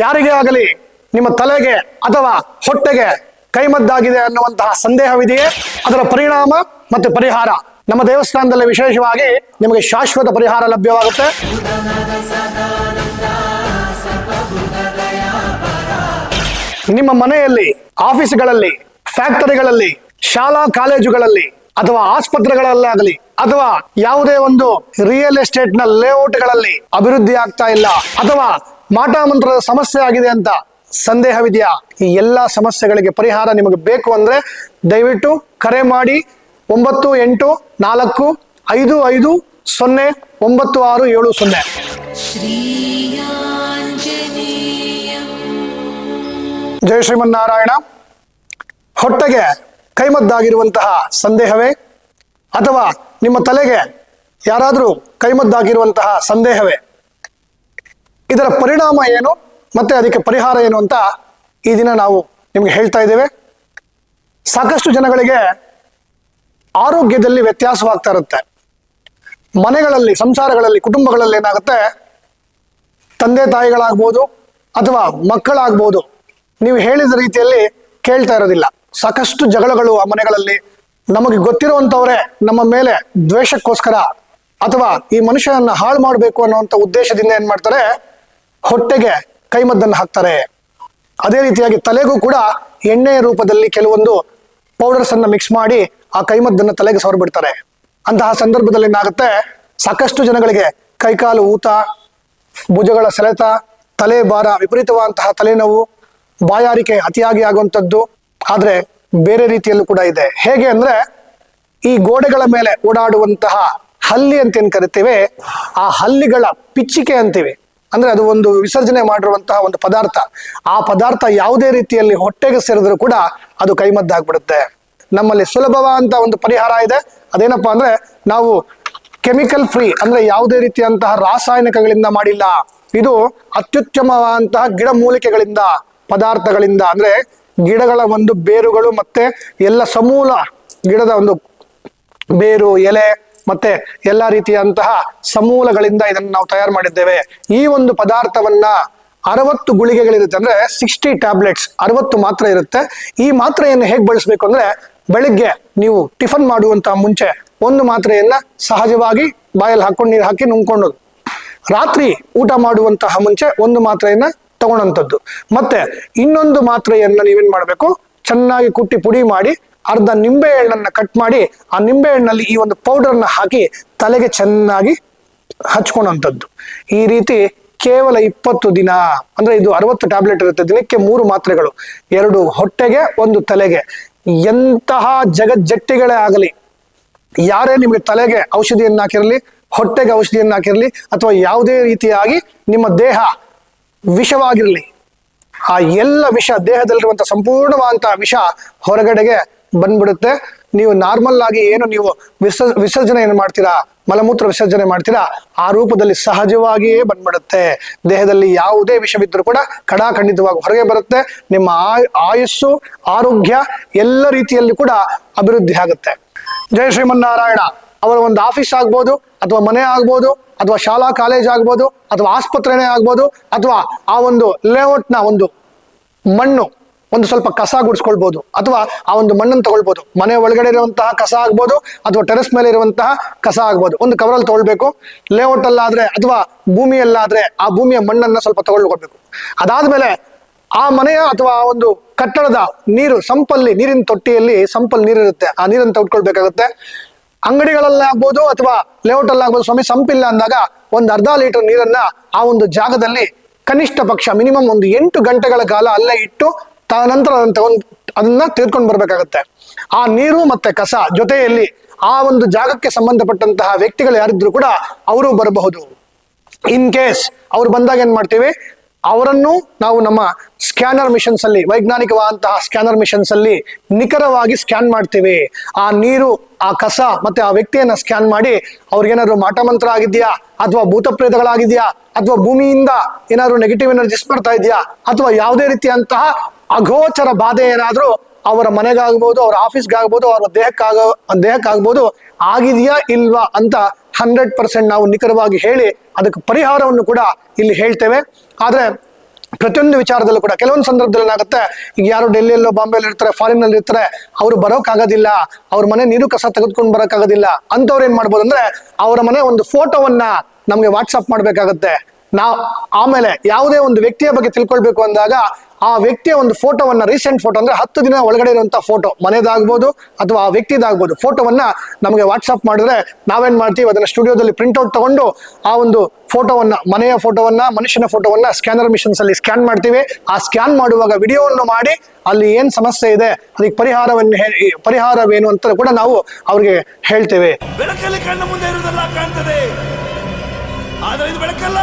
ಯಾರಿಗೇ ಆಗಲಿ ನಿಮ್ಮ ತಲೆಗೆ ಅಥವಾ ಹೊಟ್ಟೆಗೆ ಕೈಮದ್ದಾಗಿದೆ ಅನ್ನುವಂತಹ ಸಂದೇಹವಿದೆಯೇ? ಅದರ ಪರಿಣಾಮ ಮತ್ತು ಪರಿಹಾರ ನಮ್ಮ ದೇವಸ್ಥಾನದಲ್ಲಿ ವಿಶೇಷವಾಗಿ ನಿಮಗೆ ಶಾಶ್ವತ ಪರಿಹಾರ ಲಭ್ಯವಾಗುತ್ತೆ. ನಿಮ್ಮ ಮನೆಯಲ್ಲಿ, ಆಫೀಸ್ಗಳಲ್ಲಿ, ಫ್ಯಾಕ್ಟರಿಗಳಲ್ಲಿ, ಶಾಲಾ ಕಾಲೇಜುಗಳಲ್ಲಿ ಅಥವಾ ಆಸ್ಪತ್ರೆಗಳಲ್ಲಾಗಲಿ ಅಥವಾ ಯಾವುದೇ ಒಂದು ರಿಯಲ್ ಎಸ್ಟೇಟ್ನ ಲೇಔಟ್ಗಳಲ್ಲಿ ಅಭಿವೃದ್ಧಿ ಆಗ್ತಾ ಇಲ್ಲ ಅಥವಾ ಮಾಟಮಂತ್ರದ ಸಮಸ್ಯೆ ಆಗಿದೆ ಅಂತ ಸಂದೇಹವಿದೆಯಾ ಈ ಎಲ್ಲ ಸಮಸ್ಯೆಗಳಿಗೆ ಪರಿಹಾರ ನಿಮಗೆ ಬೇಕು ಅಂದ್ರೆ ದಯವಿಟ್ಟು ಕರೆ ಮಾಡಿ ಒಂಬತ್ತು ಎಂಟು ನಾಲ್ಕು ಐದು ಐದು ಸೊನ್ನೆ ಒಂಬತ್ತು ಆರು ಏಳು ಸೊನ್ನೆ. ಜಯ ಶ್ರೀಮನ್ನಾರಾಯಣ. ಹೊಟ್ಟೆಗೆ ಕೈಮದ್ದಾಗಿರುವಂತಹ ಸಂದೇಹವೇ? ಅಥವಾ ನಿಮ್ಮ ತಲೆಗೆ ಯಾರಾದರೂ ಕೈಮದ್ದಾಗಿರುವಂತಹ ಸಂದೇಹವೇ? ಇದರ ಪರಿಣಾಮ ಏನು ಮತ್ತೆ ಅದಕ್ಕೆ ಪರಿಹಾರ ಏನು ಅಂತ ಈ ದಿನ ನಾವು ನಿಮಗೆ ಹೇಳ್ತಾ ಇದ್ದೇವೆ. ಸಾಕಷ್ಟು ಜನಗಳಿಗೆ ಆರೋಗ್ಯದಲ್ಲಿ ವ್ಯತ್ಯಾಸವಾಗ್ತಾ ಇರುತ್ತೆ. ಮನೆಗಳಲ್ಲಿ, ಸಂಸಾರಗಳಲ್ಲಿ, ಕುಟುಂಬಗಳಲ್ಲಿ ಏನಾಗುತ್ತೆ? ತಂದೆ ತಾಯಿಗಳಾಗ್ಬೋದು ಅಥವಾ ಮಕ್ಕಳಾಗ್ಬೋದು, ನೀವು ಹೇಳಿದ ರೀತಿಯಲ್ಲಿ ಕೇಳ್ತಾ ಇರೋದಿಲ್ಲ. ಸಾಕಷ್ಟು ಜಗಳಗಳು ಆ ಮನೆಗಳಲ್ಲಿ. ನಮಗೆ ಗೊತ್ತಿರುವಂತವರೇ ನಮ್ಮ ಮೇಲೆ ದ್ವೇಷಕ್ಕೋಸ್ಕರ ಅಥವಾ ಈ ಮನುಷ್ಯನನ್ನ ಹಾಳು ಮಾಡಬೇಕು ಅನ್ನುವಂಥ ಉದ್ದೇಶದಿಂದ ಏನ್ ಮಾಡ್ತಾರೆ? ಹೊಟ್ಟೆಗೆ ಕೈಮದ್ದನ್ನು ಹಾಕ್ತಾರೆ. ಅದೇ ರೀತಿಯಾಗಿ ತಲೆಗೂ ಕೂಡ ಎಣ್ಣೆಯ ರೂಪದಲ್ಲಿ ಕೆಲವೊಂದು ಪೌಡರ್ಸ್ ಅನ್ನ ಮಿಕ್ಸ್ ಮಾಡಿ ಆ ಕೈಮದ್ದನ್ನು ತಲೆಗೆ ಸವರ್ಬಿಡ್ತಾರೆ ಅಂತಹ ಸಂದರ್ಭದಲ್ಲಿ ಏನಾಗುತ್ತೆ? ಸಾಕಷ್ಟು ಜನಗಳಿಗೆ ಕೈಕಾಲು ಊತ, ಭುಜಗಳ ಸೆಳೆತ, ತಲೆ ಭಾರ ವಿಪರೀತವಾದಂತಹ ತಲೆನೋವು, ಬಾಯಾರಿಕೆ ಅತಿಯಾಗಿ ಆಗುವಂಥದ್ದು. ಆದರೆ ಬೇರೆ ರೀತಿಯಲ್ಲೂ ಕೂಡ ಇದೆ. ಹೇಗೆ ಅಂದ್ರೆ ಈ ಗೋಡೆಗಳ ಮೇಲೆ ಓಡಾಡುವಂತಹ ಹಲ್ಲಿ ಅಂತ ಏನ್ ಕರಿತೀವಿ? ಆ ಹಲ್ಲಿಗಳ ಪಿಚ್ಚಿಕೆ ಅಂತೀವಿ. ಅಂದ್ರೆ ಅದು ಒಂದು ವಿಸರ್ಜನೆ ಮಾಡಿರುವಂತಹ ಒಂದು ಪದಾರ್ಥ. ಆ ಪದಾರ್ಥ ಯಾವುದೇ ರೀತಿಯಲ್ಲಿ ಹೊಟ್ಟೆಗೆ ಸೇರಿದ್ರು ಕೂಡ ಅದು ಕೈಮದ್ದಾಗ್ಬಿಡುತ್ತೆ. ನಮ್ಮಲ್ಲಿ ಸುಲಭವಾದಂತಹ ಒಂದು ಪರಿಹಾರ ಇದೆ. ಅದೇನಪ್ಪಾ ಅಂದ್ರೆ ನಾವು ಕೆಮಿಕಲ್ ಫ್ರೀ ಅಂದ್ರೆ ಯಾವುದೇ ರೀತಿಯಂತಹ ರಾಸಾಯನಿಕಗಳಿಂದ ಮಾಡಿಲ್ಲ. ಇದು ಅತ್ಯುತ್ತಮವಾದಂತಹ ಗಿಡಮೂಲಿಕೆಗಳಿಂದ ಪದಾರ್ಥಗಳಿಂದ ಅಂದ್ರೆ ಗಿಡಗಳ ಒಂದು ಬೇರುಗಳು ಮತ್ತೆ ಎಲ್ಲ ಸಮೂಲ ಗಿಡದ ಒಂದು ಬೇರು, ಎಲೆ ಮತ್ತೆ ಎಲ್ಲ ರೀತಿಯಂತಹ ಸಮೂಲಗಳಿಂದ ಇದನ್ನು ನಾವು ತಯಾರು ಮಾಡಿದ್ದೇವೆ. ಈ ಒಂದು ಪದಾರ್ಥವನ್ನ ಅರವತ್ತು ಗುಳಿಗೆಗಳಿರುತ್ತೆ ಅಂದ್ರೆ ಸಿಕ್ಸ್ಟಿ ಟ್ಯಾಬ್ಲೆಟ್ಸ್ ಅರವತ್ತು ಮಾತ್ರೆ ಇರುತ್ತೆ. ಈ ಮಾತ್ರೆಯನ್ನು ಹೇಗೆ ಬಳಸಬೇಕು ಅಂದ್ರೆ ಬೆಳಿಗ್ಗೆ ನೀವು ಟಿಫನ್ ಮಾಡುವಂತಹ ಮುಂಚೆ ಒಂದು ಮಾತ್ರೆಯನ್ನ ಸಹಜವಾಗಿ ಬಾಯಲ್ಲಿ ಹಾಕೊಂಡು ನೀರು ಹಾಕಿ ನುಂಗ್ಕೊಂಡು, ರಾತ್ರಿ ಊಟ ಮಾಡುವಂತಹ ಮುಂಚೆ ಒಂದು ಮಾತ್ರೆಯನ್ನ ತಗೊಳ್ಳೋಂಥದ್ದು ಮತ್ತೆ ಇನ್ನೊಂದು ಮಾತ್ರೆಯನ್ನ ನೀವೇನ್ ಮಾಡಬೇಕು? ಚೆನ್ನಾಗಿ ಕುಟ್ಟಿ ಪುಡಿ ಮಾಡಿ, ಅರ್ಧ ನಿಂಬೆ ಹಣ್ಣನ್ನ ಕಟ್ ಮಾಡಿ, ಆ ನಿಂಬೆ ಹಣ್ಣಲ್ಲಿ ಈ ಒಂದು ಪೌಡರ್ನ ಹಾಕಿ ತಲೆಗೆ ಚೆನ್ನಾಗಿ ಹಚ್ಕೊಳ್ಳೋಂಥದ್ದು ಈ ರೀತಿ ಕೇವಲ ಇಪ್ಪತ್ತು ದಿನ, ಅಂದ್ರೆ ಇದು ಅರವತ್ತು ಟ್ಯಾಬ್ಲೆಟ್ ಇರುತ್ತೆ, ದಿನಕ್ಕೆ ಮೂರು ಮಾತ್ರೆಗಳು. ಎರಡು ಹೊಟ್ಟೆಗೆ, ಒಂದು ತಲೆಗೆ. ಎಂತಹ ಜಗಜ್ಜಟ್ಟಿಗಳೇ ಆಗಲಿ, ಯಾರೇ ನಿಮಗೆ ತಲೆಗೆ ಔಷಧಿಯನ್ನು ಹಾಕಿರಲಿ ಹೊಟ್ಟೆಗೆ ಔಷಧಿಯನ್ನು ಹಾಕಿರಲಿ ಅಥವಾ ಯಾವುದೇ ರೀತಿಯಾಗಿ ನಿಮ್ಮ ದೇಹ ವಿಷವಾಗಿರಲಿ, ಆ ಎಲ್ಲ ವಿಷ ದೇಹದಲ್ಲಿರುವಂತಹ ಸಂಪೂರ್ಣವಾದಂತಹ ವಿಷ ಹೊರಗಡೆಗೆ ಬಂದ್ಬಿಡುತ್ತೆ. ನೀವು ನಾರ್ಮಲ್ ಆಗಿ ಏನು ನೀವು ವಿಸರ್ಜನೆ ವಿಸರ್ಜನೆಯನ್ನು ಮಾಡ್ತೀರಾ? ಮಲಮೂತ್ರ ವಿಸರ್ಜನೆ ಮಾಡ್ತೀರಾ? ಆ ರೂಪದಲ್ಲಿ ಸಹಜವಾಗಿಯೇ ಬಂದ್ಬಿಡುತ್ತೆ. ದೇಹದಲ್ಲಿ ಯಾವುದೇ ವಿಷವಿದ್ರೂ ಕೂಡ ಕಡಾಖಂಡಿತವಾಗಿ ಹೊರಗೆ ಬರುತ್ತೆ. ನಿಮ್ಮ ಆಯ್, ಆಯುಸ್ಸು, ಆರೋಗ್ಯ ಎಲ್ಲ ರೀತಿಯಲ್ಲಿ ಕೂಡ ಅಭಿವೃದ್ಧಿ ಆಗುತ್ತೆ. ಜಯ ಶ್ರೀಮನ್ನಾರಾಯಣ. ಅವರ ಒಂದು ಆಫೀಸ್ ಆಗ್ಬೋದು, ಅಥವಾ ಮನೆ ಆಗ್ಬೋದು, ಅಥವಾ ಶಾಲಾ, ಕಾಲೇಜ್ ಆಗ್ಬೋದು, ಅಥವಾ ಆಸ್ಪತ್ರೆನೇ ಆಗ್ಬೋದು, ಅಥವಾ ಆ ಒಂದು ಲೇಔಟ್ನ ಒಂದು ಮಣ್ಣು ಒಂದು ಸ್ವಲ್ಪ ಕಸ ಗುಡಿಸ್ಕೊಳ್ಬಹುದು ಅಥವಾ ಆ ಒಂದು ಮಣ್ಣನ್ನು ತಗೊಳ್ಬಹುದು ಮನೆ ಒಳಗಡೆ ಇರುವಂತಹ ಕಸ ಆಗ್ಬೋದು ಅಥವಾ ಟೆರೆಸ್ ಮೇಲೆ ಇರುವಂತಹ ಕಸ ಆಗ್ಬೋದು. ಒಂದು ಕವರಲ್ಲಿ ತಗೊಳ್ಬೇಕು. ಲೇಔಟ್ ಅಲ್ಲಾದ್ರೆ ಅಥವಾ ಭೂಮಿಯಲ್ಲಾದ್ರೆ ಆ ಭೂಮಿಯ ಮಣ್ಣನ್ನ ಸ್ವಲ್ಪ ತಗೊಳ್ಕೊಳ್ಬೇಕು. ಅದಾದ್ಮೇಲೆ ಆ ಮನೆಯ ಅಥವಾ ಆ ಒಂದು ಕಟ್ಟಡದ ನೀರು ಸಂಪಲ್ಲಿ, ನೀರಿನ ತೊಟ್ಟಿಯಲ್ಲಿ ಸಂಪಲ್ಲಿ ನೀರಿರುತ್ತೆ. ಆ ನೀರನ್ನು ತೆಗೆದುಕೊಳ್ಬೇಕಾಗುತ್ತೆ ಅಂಗಡಿಗಳಲ್ಲಿ ಆಗ್ಬೋದು ಅಥವಾ ಲೇಔಟ್ ಅಲ್ಲಿ ಆಗ್ಬೋದು. ಸ್ವಾಮಿ ಸಂಪಿಲ್ಲ ಅಂದಾಗ ಒಂದು ಅರ್ಧ ಲೀಟರ್ ನೀರನ್ನ ಆ ಒಂದು ಜಾಗದಲ್ಲಿ ಕನಿಷ್ಠ ಪಕ್ಷ ಮಿನಿಮಮ್ ಒಂದು ಎಂಟು ಗಂಟೆಗಳ ಕಾಲ ಅಲ್ಲೇ ಇಟ್ಟು ನಂತರ ಅದನ್ನ ತಗೊಂಡ್ ಅದನ್ನ ತೆಗೆದುಕೊಂಡು ಬರ್ಬೇಕಾಗತ್ತೆ. ಆ ನೀರು ಮತ್ತೆ ಕಸ ಜೊತೆಯಲ್ಲಿ ಆ ಒಂದು ಜಾಗಕ್ಕೆ ಸಂಬಂಧಪಟ್ಟಂತಹ ವ್ಯಕ್ತಿಗಳು ಯಾರಿದ್ರು ಕೂಡ ಅವರು ಬರಬಹುದು. ಇನ್ ಕೇಸ್ ಅವ್ರು ಬಂದಾಗ ಏನ್ ಮಾಡ್ತೀವಿ? ಅವರನ್ನು ನಾವು ನಮ್ಮ ಸ್ಕ್ಯಾನರ್ ಮಿಷನ್ಸ್ ಅಲ್ಲಿ, ವೈಜ್ಞಾನಿಕವಾದಂತಹ ಸ್ಕ್ಯಾನರ್ ಮಿಷನ್ಸ್ ಅಲ್ಲಿ ನಿಖರವಾಗಿ ಸ್ಕ್ಯಾನ್ ಮಾಡ್ತೀವಿ. ಆ ನೀರು, ಆ ಕಸ ಮತ್ತೆ ಆ ವ್ಯಕ್ತಿಯನ್ನ ಸ್ಕ್ಯಾನ್ ಮಾಡಿ ಅವ್ರಿಗೇನಾದ್ರು ಮಾಟಮಂತ್ರ ಆಗಿದೆಯಾ? ಅಥವಾ ಭೂತ ಪ್ರೇತಗಳಾಗಿದ್ಯಾ ಅಥವಾ ಭೂಮಿಯಿಂದ ಏನಾದ್ರು ನೆಗೆಟಿವ್ ಎನರ್ಜಿಸ್ ಬರ್ತಾ ಇದೆಯಾ? ಅಥವಾ ಯಾವುದೇ ರೀತಿಯಂತಹ ಅಗೋಚರ ಬಾಧೆ ಏನಾದ್ರೂ ಅವರ ಮನೆಗಾಗ್ಬೋದು, ಅವರ ಆಫೀಸ್ಗಾಗ್ಬೋದು, ಅವರ ದೇಹಕ್ಕಾಗ, ದೇಹಕ್ಕಾಗ್ಬೋದು ಆಗಿದೆಯಾ ಇಲ್ವಾ ಅಂತ ಹಂಡ್ರೆಡ್ ಪರ್ಸೆಂಟ್ ನಾವು ನಿಖರವಾಗಿ ಹೇಳಿ ಅದಕ್ಕೆ ಪರಿಹಾರವನ್ನು ಕೂಡ ಇಲ್ಲಿ ಹೇಳ್ತೇವೆ. ಆದರೆ ಪ್ರತಿಯೊಂದು ವಿಚಾರದಲ್ಲೂ ಕೂಡ ಕೆಲವೊಂದು ಸಂದರ್ಭದಲ್ಲಿ ಏನಾಗುತ್ತೆ ಈಗ ಯಾರು ಡೆಲ್ಲಿಯಲ್ಲೋ ಬಾಂಬೆಯಲ್ಲಿ ಇರ್ತಾರೆ ಫಾರಿನ್ ಅಲ್ಲಿ ಇರ್ತಾರೆ, ಅವರು ಬರೋಕ್ಕಾಗೋದಿಲ್ಲ, ಅವ್ರ ಮನೆ ನೀರು ಕಸ ತೆಗೆದುಕೊಂಡು ಬರೋಕ್ಕಾಗೋದಿಲ್ಲ ಅಂಥವ್ರು ಏನ್ ಮಾಡ್ಬೋದು ಅಂದ್ರೆ ಅವರ ಮನೆ ಒಂದು ಫೋಟೋವನ್ನ ನಮಗೆ ವಾಟ್ಸಪ್ ಮಾಡ್ಬೇಕಾಗತ್ತೆ. ನಾವು ಆಮೇಲೆ ಯಾವುದೇ ಒಂದು ವ್ಯಕ್ತಿಯ ಬಗ್ಗೆ ತಿಳ್ಕೊಳ್ಬೇಕು ಅಂದಾಗ ಆ ವ್ಯಕ್ತಿಯ ಒಂದು ಫೋಟೋವನ್ನ ರೀಸೆಂಟ್ ಫೋಟೋ ಅಂದ್ರೆ ಹತ್ತು ದಿನ ಒಳಗಡೆ ಇರುವಂತಹ ಫೋಟೋ ಮನೆದಾಗ್ಬೋದು ಅಥವಾ ಆ ವ್ಯಕ್ತಿದಾಗ್ಬೋದು. ಫೋಟೋವನ್ನ ನಮಗೆ ವಾಟ್ಸಪ್ ಮಾಡಿದ್ರೆ ನಾವೇನ್ ಮಾಡ್ತೀವಿ? ಅದನ್ನ ಸ್ಟುಡಿಯೋದಲ್ಲಿ ಪ್ರಿಂಟ್ ಔಟ್ ತಗೊಂಡು ಆ ಒಂದು ಫೋಟೋವನ್ನ, ಮನೆಯ ಫೋಟೋವನ್ನ, ಮನುಷ್ಯನ ಫೋಟೋವನ್ನ ಸ್ಕ್ಯಾನರ್ ಮಿಷನ್ಸ್ ಅಲ್ಲಿ ಸ್ಕ್ಯಾನ್ ಮಾಡ್ತೀವಿ. ಆ ಸ್ಕ್ಯಾನ್ ಮಾಡುವಾಗ ವಿಡಿಯೋವನ್ನು ಮಾಡಿ ಅಲ್ಲಿ ಏನ್ ಸಮಸ್ಯೆ ಇದೆ, ಅದಕ್ಕೆ ಪರಿಹಾರವನ್ನು ಪರಿಹಾರವೇನು ಅಂತ ಕೂಡ ನಾವು ಅವ್ರಿಗೆ ಹೇಳ್ತೇವೆ. ಬೆಳಕಲ್ಲಿ ಕಣ್ಣ ಮುಂದೆ ಕಾಣ್ತದೆ. ಆದರೆ ಇದು ಬೆಳಕಲ್ಲ.